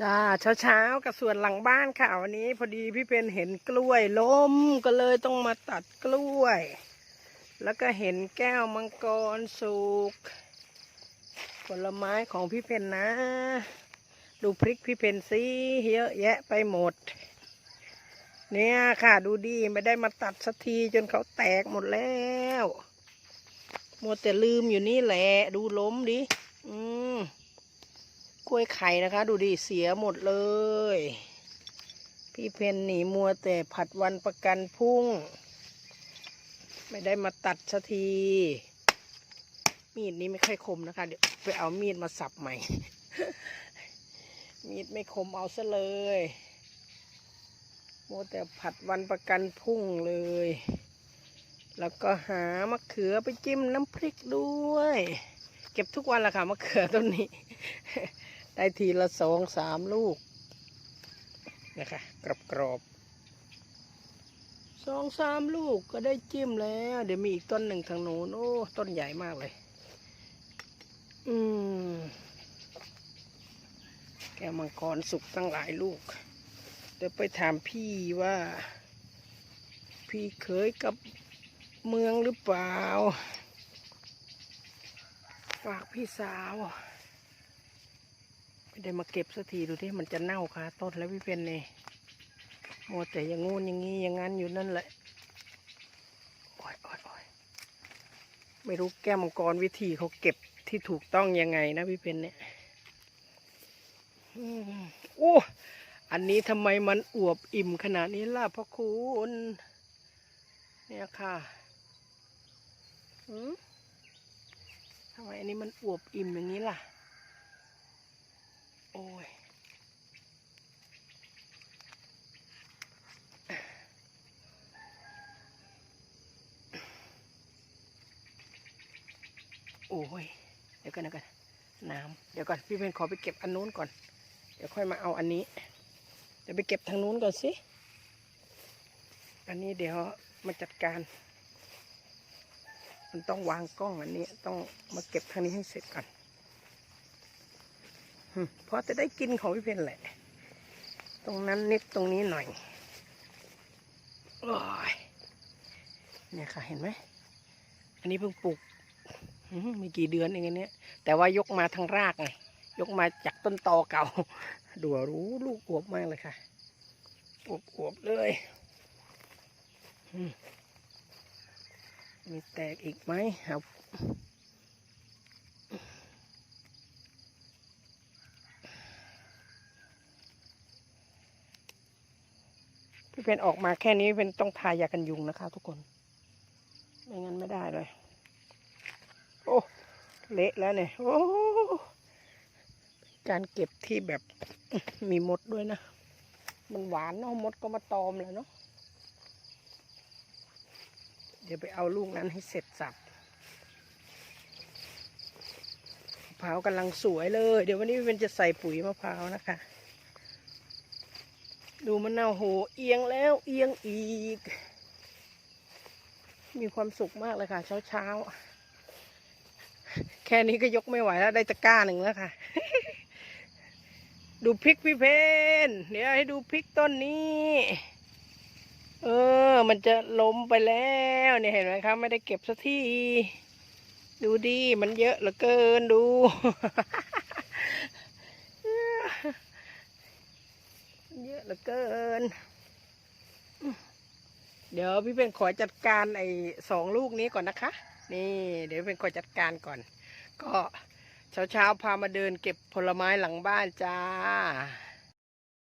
จ้าเช้าเช้าๆกับส่วนหลังบ้านค่ะวันนี้ พอดีพี่เป็นเห็นกล้วยล้มก็เลยต้องมาตัดกล้วย แล้วก็เห็นแก้วมังกรสุกผลไม้ของพี่เพนนะ ดูพริกพี่เพนสิเยอะแยะไปหมด เนี่ยค่ะดูดีไม่ได้มาตัดสักทีจนเขาแตกหมดแล้วมัวแต่ลืมอยู่นี่แหละ ดูล้มดิ กล้วยไข่นะคะ ดูดิเสียหมดเลย พี่เพนหนีมัวแต่ผัดวันประกันพรุ่ง ไม่ได้มาตัดสักที มีดนี้ไม่ค่อยคมนะคะ เดี๋ยวไปเอามีดมาสับใหม่ มีดไม่คมเอาซะเลยมัวแต่ผัดวันประกันพรุ่งเลย แล้วก็หามะเขือไปจิ้มน้ำพริกด้วย เก็บทุกวันแหละค่ะมะเขือต้นนี้ ได้ทีละสองสามลูกนะคะกรอบกรอบๆสองสามลูกก็ได้จิ้มแล้ว เดี๋ยวมีอีกต้นหนึ่งทางโน้นโอ้ต้นใหญ่มากเลย อืมแก้วมังกรสุกตั้งหลายลูก เดี๋ยวไปถามพี่ว่า พี่เคยกับเมืองหรือเปล่า ฝากพี่สาว ไม่ได้มาเก็บสักทีดูที่มันจะเน่าคาต้นแล้วพี่เพนเนี่ยมัวแต่อย่างงูนอย่างงี้อย่างนั้นอยู่นั่นแหละโอ้ยโอ้ยโอ้ยไม่รู้แก้มังกรวิธีเขาเก็บที่ถูกต้องยังไงนะพี่เพนเนี่ยอืมโอ้อันนี้ทำไมมันอวบอิ่มขนาดนี้ล่ะพ่อคุณเนี่ยค่ะอืมทำไมอันนี้มันอวบอิ่มอย่างนี้ล่ะ อ้ยโอ้ย เดี๋ยวกันเดี๋ยวกันน้ำเดี๋ยวก่อนพี่เพนขอไปเก็บอันนู้นก่อน เดี๋ยวค่อยมาเอาอันนี้ เดี๋ยวไปเก็บทางนู้นก่อนสิ อันนี้เดี๋ยวมาจัดการ มันต้องวางกล้องอันนี้ต้องมาเก็บทางนี้ให้เสร็จก่อน พราะจะได้กินของพี่เพนแหละ ตรงนั้นนิดตรงนี้หน่อยโอ้ยเนี่ยค่ะเห็นไหม อันนี้เพิ่งปลูกมไม่กี่เดือนเองอันเนี้ย แต่ว่ายกมาทางรากไง ยกมาจากต้นตอเก่า ดูรู้ลูกอวบมากเลยค่ะอวบอวบๆเลยมีแตกอีกไหมครับ พี่เพนออกมาแค่นี้พี่เพนต้องทายากันยุงนะคะ ทุกคน ไม่งั้นไม่ได้เลย โอ้ เละแล้วเนี่ย โอ้ การเก็บที่แบบมีมดด้วยนะ มันหวานเนาะมดก็มาตอมแล้วเนาะ เดี๋ยวไปเอาลูกนั้นให้เสร็จสับมะพร้าวกำลังสวยเลย เดี๋ยววันนี้พี่เพนจะใส่ปุ๋ยมะพร้าวนะคะ ดูมันน่าโหเอียงแล้วเอียงอีก มีความสุขมากเลยค่ะ เช้าเช้าแค่นี้ก็ยกไม่ไหวแล้วได้ตะกร้าหนึ่งแล้วค่ะ ดูพริกพี่เพนเดี๋ยวให้ดูพริกต้นนี้ เออ มันจะล้มไปแล้วเนี่ยเห็นไหมคะไม่ได้เก็บสักที ดูดีมันเยอะเหลือเกินดู เยอะเหลือเกิน เดี๋ยวพี่เป็นขอจัดการไอ้สองลูกนี้ก่อนนะคะ นี่ เดี๋ยวเป็นขอจัดการก่อน ก็เช้าเช้าๆพามาเดินเก็บผลไม้หลังบ้านจ้า